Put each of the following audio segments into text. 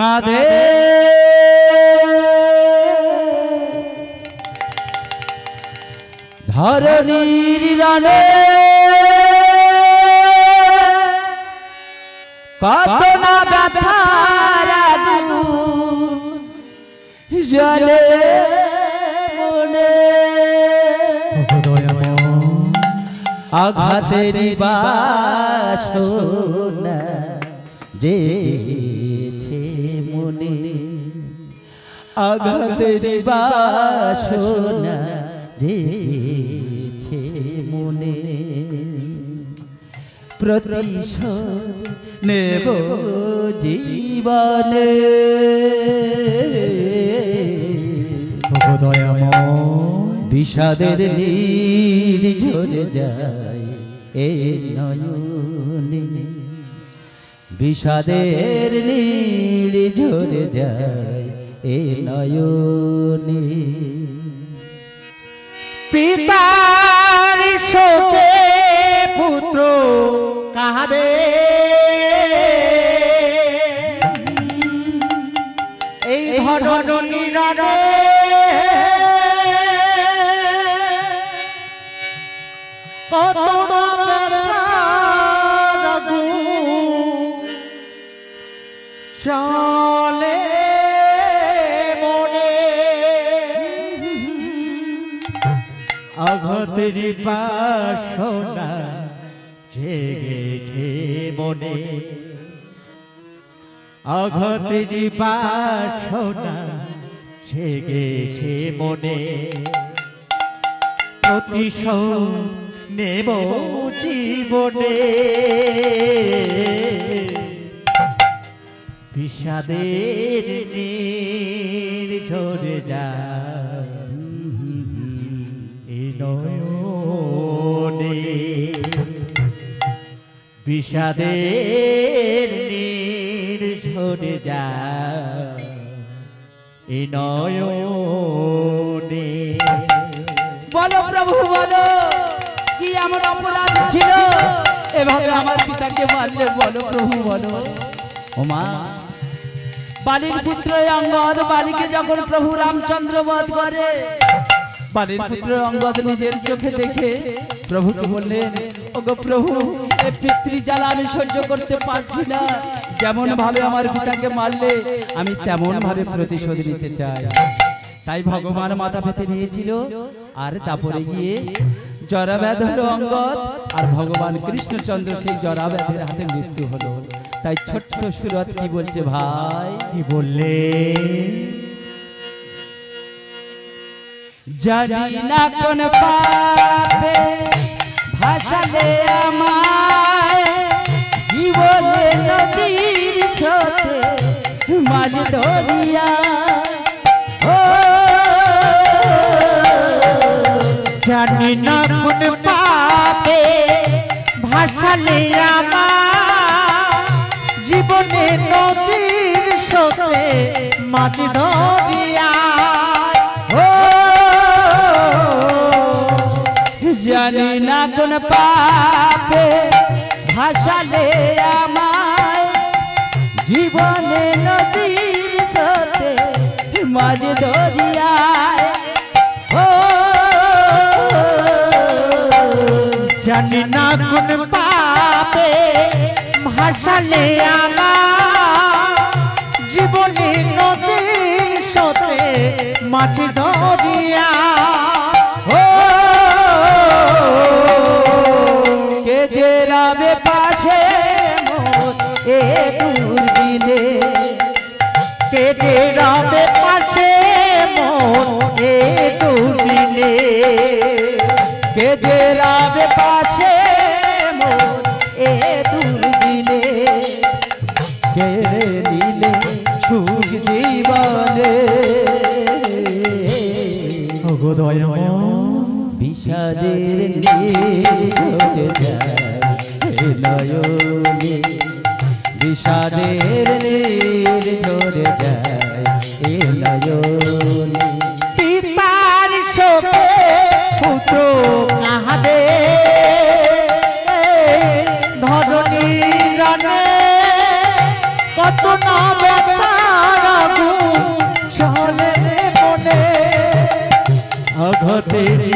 কাঁধে ধরণীর রানে কত না ব্যথার জলে মনে। আঘাতের বাসনা যেছে মনে। আঘাতের বাসনা যেছে মনে। প্রতিশোধ নেব জীবনে। বিষাদের নীর ঝরে যায় এ নয়নে। বিষাদের নীল ঝরে যায় এ নয়নী। পিতার আঘাতের বাসনা জেগেছে মনে। আঘাতের বাসনা জেগেছে মনে। প্রতিশোধ নেব জীবনে। বিষাদের নীর ঝরে যায়। বিষাদের নীর ঝরে যায় এই নয়নে। বলো প্রভু বলো। কি আমার অপরাধ ছিল? এভাবে আমার পিতাকে মারলে বলো প্রভু বলো। ওমা বালির পুত্র অঙ্গদ বালিকে যখন প্রভু রামচন্দ্র বধ করে বালির পুত্র অঙ্গদ নিজের চোখে দেখে প্রভুকে বললেন ওগো প্রভু এ পিতৃ জ্বালা আমি সহ্য করতে পারছি না। যেমন ভাবে আমার পিতাকে মারলে আমি তেমন ভাবে প্রতিশোধ নিতে চাই। তাই ভগবান মাথা পেতে নিয়েছিল আর তারপরে গিয়ে আর ভগবান কৃষ্ণচন্দ্র সেই জরা জরাব্যাধের হাতে মৃত্যু হলো। তাই ছোট্ট সুরত কি বলছে ভাই? কি বললে? জানি না কোন পাপে ভাসালে আমায় জীবনে নদীর স্রোতে মাঝ দরিয়া ও, জানি না কোন পাপে ভাসালে আমার জীবনে নদীর স্রোতে মাছ ধরিয়া না কোন পাপে ভাসালে আমায়, জীবনে নদীর সাথে মাঝ দরিয়ায় ও, জানি না কোন পাপে ভাসালে আমার জীবনে নদীর স্রোতে মাছ ধরিয়া। ও রবে পাশে মন এ দুদিনে। কে যে রাবে পাশে মোর এ দুর্দিনে কে দিলে সুখ জীবনে। বিষাদের ঝরে যায়। নয়নে বিষাদের নীর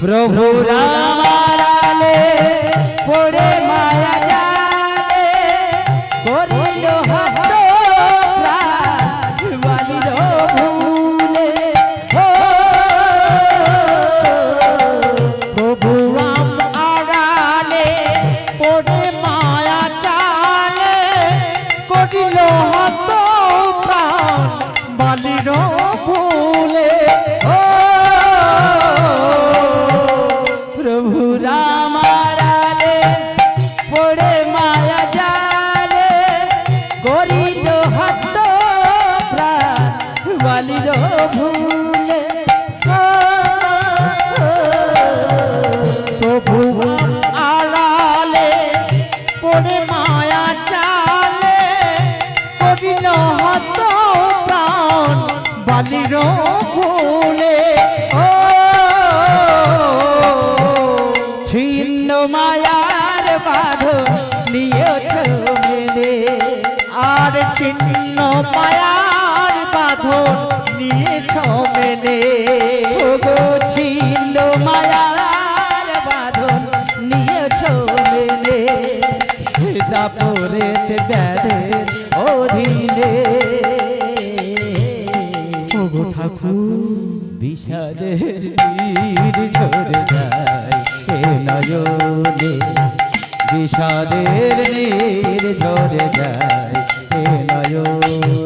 প্রভু রামালে করিল হাত প্রাণ বালির ভুলে মায়ার বাঁধন নিয়েছ মেনে। ছিন্ন মায়ার বাঁধন নিয়েছ মেনে। দাপরেতে ব্যাধের অধীনে। ঠাকুর বিষাদের ঝরে যায় এ নয়নে। বিষাদের নীর ঝরে যায় এ নয়নে।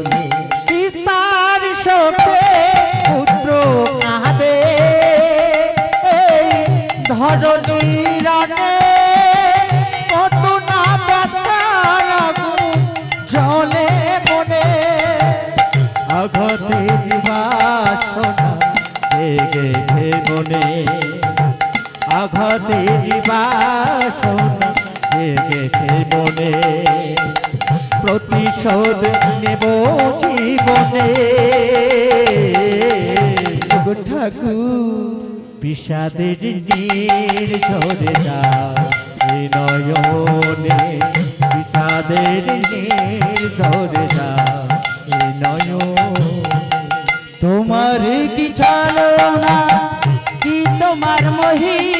প্রতিশোধ নেব জীবনে। ঠাকুর। বিষাদের নীর ঝরে নয়নে বিষাদের নীর ঝরে তোমার কি চলো না কি তোমার মহিমা?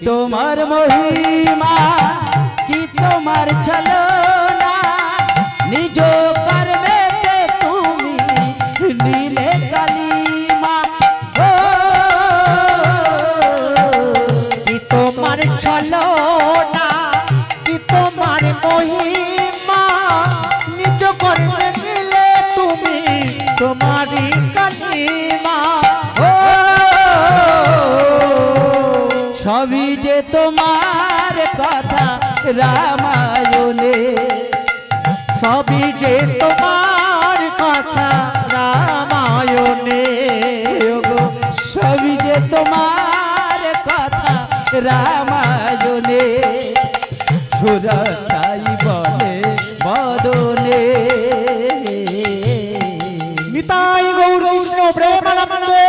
তোমার মহিমা কি তোমার চলো না নিজ পারবেতে তুমি কি তোমার মহিমা? রামায়ণে, সবই যে তোমার কথা রামায়ণে সবই যে তোমার কথা রামায়ণে সুরক্ষাই বলে বদনে। নিতাই গৌর প্রেমানন্দে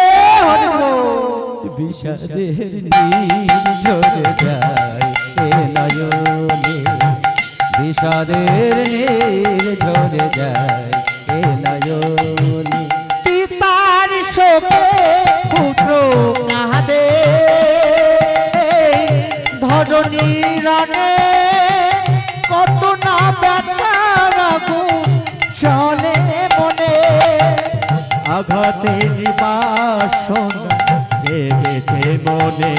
বিষাদের বিষাদের নীল ঝরে যায় এ নয়নে। পিতার শোকে পুত্র কাঁদে, ধরণী রণে কত না ব্যথার আগুন চলে মনে। আঘাতের বাসনা নয়নে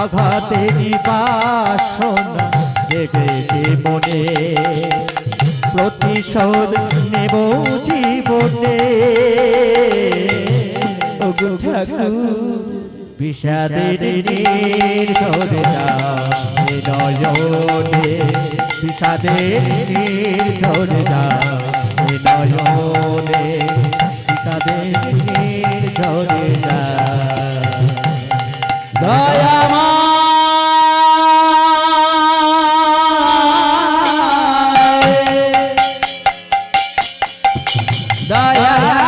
আঘাতেরই বাসনা জেগেছে মনে প্রতিশোধ নেব জীবনে। বিষাদের নীর ধরে নয়নে। বিষাদের নীর ধরে নয়নে। বিষাদের নীর ধরে যাও দয়াময় আমারো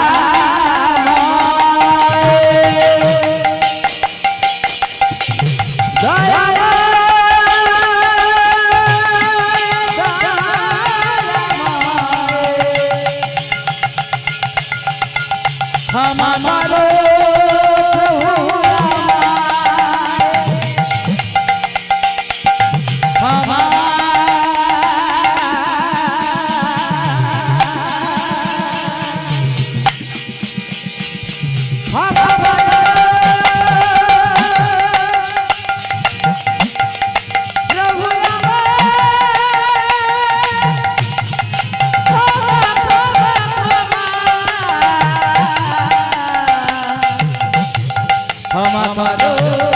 আমারও।